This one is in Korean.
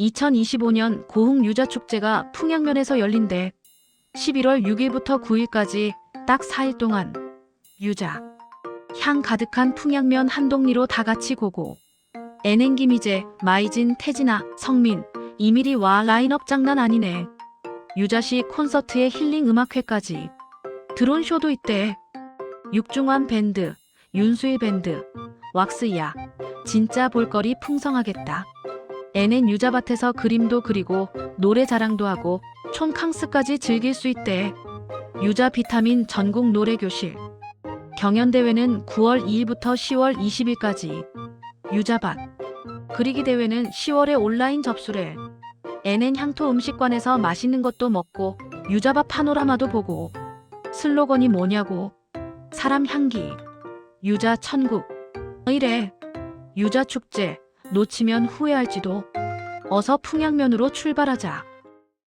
2025년 고흥 유자축제가 풍양면에서 열린대. 11월 6일부터 9일까지 딱 4일 동안 유자, 향 가득한 풍양면 한동리로 다 같이 고고. 애냉 김희재, 마이진, 태진아, 성민, 이미리 와 라인업 장난 아니네. 유자시 콘서트에 힐링 음악회까지. 드론 쇼도 있대. 육중환 밴드, 윤수일 밴드, 왁스야. 진짜 볼거리 풍성하겠다. 애는 유자밭에서 그림도 그리고 노래 자랑도 하고 촌캉스까지 즐길 수 있대. 유자 비타민 전국 노래교실. 경연대회는 9월 2일부터 10월 20일까지. 유자밭. 그리기 대회는 10월에 온라인 접수래. NN 향토 음식관에서 맛있는 것도 먹고 유자밭 파노라마도 보고. 슬로건이 뭐냐고. 사람 향기. 유자 천국. 이래. 유자 축제. 놓치면 후회할지도. 어서 풍양면으로 출발하자.